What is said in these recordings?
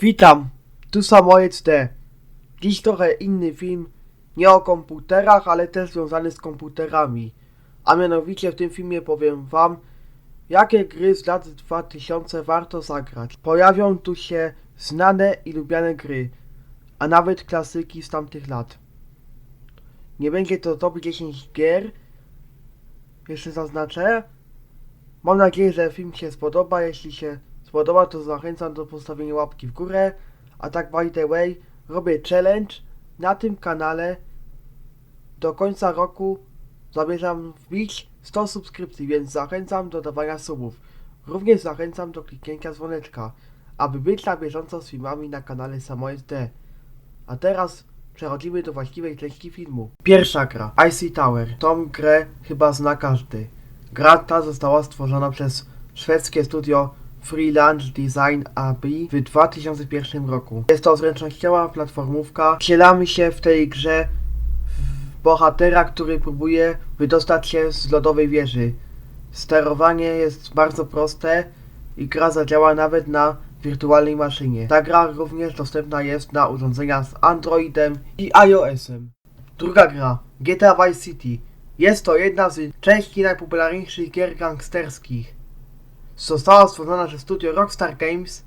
Witam, tu Samojedz D. Dziś trochę inny film, nie o komputerach, ale też związany z komputerami. A mianowicie w tym filmie powiem wam, jakie gry z lat 2000 warto zagrać. Pojawią tu się znane i lubiane gry, a nawet klasyki z tamtych lat. Nie będzie to top 10 gier, jeszcze zaznaczę. Mam nadzieję, że film się spodoba. Jeśli się spodoba, to zachęcam do postawienia łapki w górę. A tak by the way, robię challenge na tym kanale. Do końca roku zamierzam wbić 100 subskrypcji, więc zachęcam do dawania subów. Również zachęcam do kliknięcia dzwoneczka, aby być na bieżąco z filmami na kanale SamoSD. A teraz przechodzimy do właściwej części filmu. Pierwsza gra, Icy Tower. Tą grę chyba zna każdy. Gra ta została stworzona przez szwedzkie studio Freelance Design AB w 2001 roku. Jest to zręcznościowa platformówka. Wcielamy się w tej grze w bohatera, który próbuje wydostać się z lodowej wieży. Sterowanie jest bardzo proste i gra zadziała nawet na wirtualnej maszynie. Ta gra również dostępna jest na urządzenia z Androidem i iOS-em. Druga gra, GTA Vice City. Jest to jedna z części najpopularniejszych gier gangsterskich. Została stworzona przez studio Rockstar Games.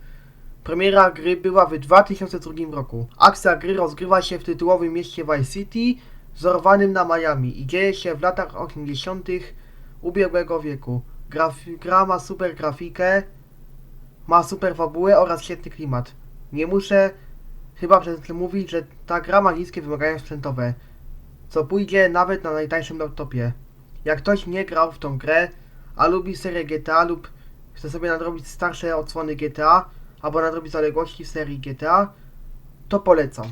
Premiera gry była w 2002 roku. Akcja gry rozgrywa się w tytułowym mieście Vice City, wzorowanym na Miami i dzieje się w latach 80. ubiegłego wieku. Graf- gra ma super grafikę, ma super fabułę oraz świetny klimat. Nie muszę chyba przez chwilę mówić, że ta gra ma niskie wymagania sprzętowe, co pójdzie nawet na najtańszym laptopie. Jak ktoś nie grał w tą grę, a lubi serię GTA lub chce sobie nadrobić starsze odsłony GTA, albo nadrobić zaległości w serii GTA, to polecam.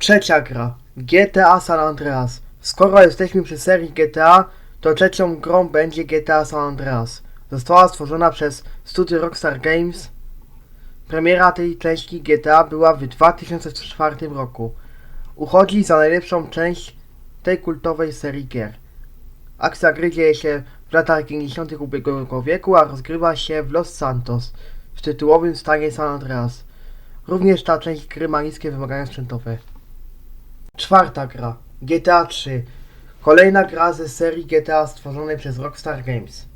Trzecia gra. GTA San Andreas. Skoro jesteśmy przy serii GTA, to trzecią grą będzie GTA San Andreas. Została stworzona przez studio Rockstar Games. Premiera tej części GTA była w 2004 roku. Uchodzi za najlepszą część tej kultowej serii gier. Akcja gry dzieje się w latach 50. ubiegłego wieku, a rozgrywa się w Los Santos, w tytułowym stanie San Andreas. Również ta część gry ma niskie wymagania sprzętowe. Czwarta gra. GTA 3. Kolejna gra ze serii GTA stworzonej przez Rockstar Games.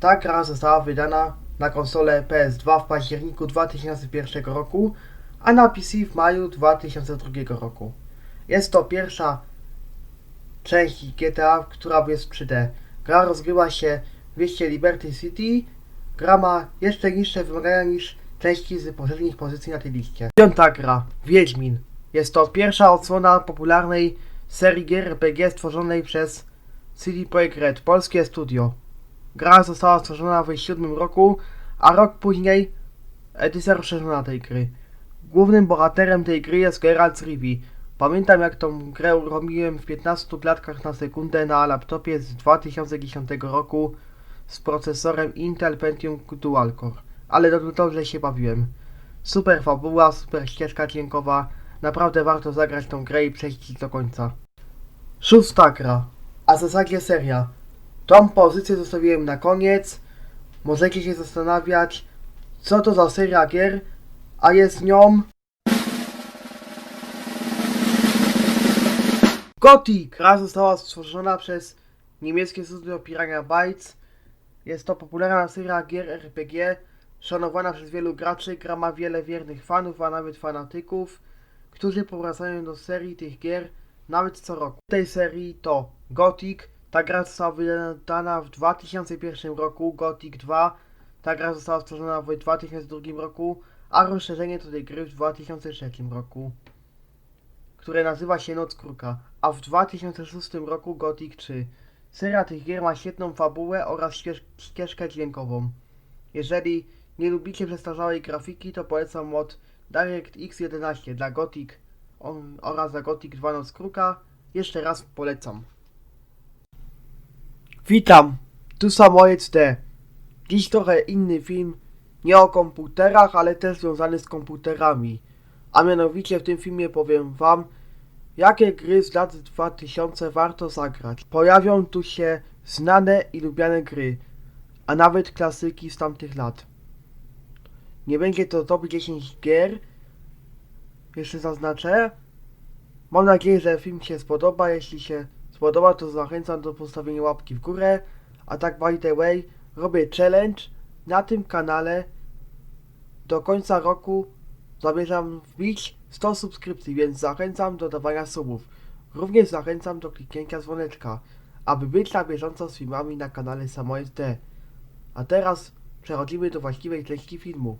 Ta gra została wydana na konsolę PS2 w październiku 2001 roku, a na PC w maju 2002 roku. Jest to pierwsza część GTA, która jest 3D. Gra rozgrywa się w mieście Liberty City. Gra ma jeszcze niższe wymagania niż części z poprzednich pozycji na tej liście. Piąta gra. Wiedźmin. Jest to pierwsza odsłona popularnej serii gier RPG stworzonej przez CD Projekt Red, polskie studio. Gra została stworzona w 2007 roku, a rok później edycja rozszerzona tej gry. Głównym bohaterem tej gry jest Geralt z Rivii. Pamiętam jak tą grę robiłem w 15 klatkach na sekundę na laptopie z 2010 roku z procesorem Intel Pentium Dual Core, ale do- dobrze się bawiłem. Super fabuła, super ścieżka dźwiękowa, naprawdę warto zagrać tą grę i przejść do końca. Szósta gra, a w zasadzie seria. Tą pozycję zostawiłem na koniec. Możecie się zastanawiać, co to za seria gier, a jest nią Gothic! Gra została stworzona przez niemieckie studio Piranha Bytes. Jest to popularna seria gier RPG, szanowana przez wielu graczy. Gra ma wiele wiernych fanów, a nawet fanatyków, którzy powracają do serii tych gier nawet co roku. W tej serii to Gothic. Ta gra została wydana w 2001 roku, Gothic 2. Ta gra została stworzona w 2002 roku, a rozszerzenie do tej gry w 2003 roku które nazywa się Noc Kruka, a w 2006 roku Gothic 3. Seria tych gier ma świetną fabułę oraz ścież ścieżkę dźwiękową. Jeżeli nie lubicie przestarzałej grafiki, to polecam mod DirectX 11 dla Gothic oraz dla Gothic 2 Noc Kruka. Jeszcze raz polecam. Witam, tu Samojedz D. Dziś trochę inny film, nie o komputerach, ale też związany z komputerami. A mianowicie w tym filmie powiem wam, jakie gry z lat 2000 warto zagrać. Pojawią tu się znane i lubiane gry, a nawet klasyki z tamtych lat. Nie będzie to top 10 gier. Jeszcze zaznaczę. Mam nadzieję, że film się spodoba. Jeśli się spodoba, to zachęcam do postawienia łapki w górę. A tak by the way, robię challenge na tym kanale. Do końca roku zamierzam wbić 100 subskrypcji, więc zachęcam do dawania subów. Również zachęcam do kliknięcia dzwoneczka, aby być na bieżąco z filmami na kanale SamoSD. A teraz przechodzimy do właściwej treści filmu.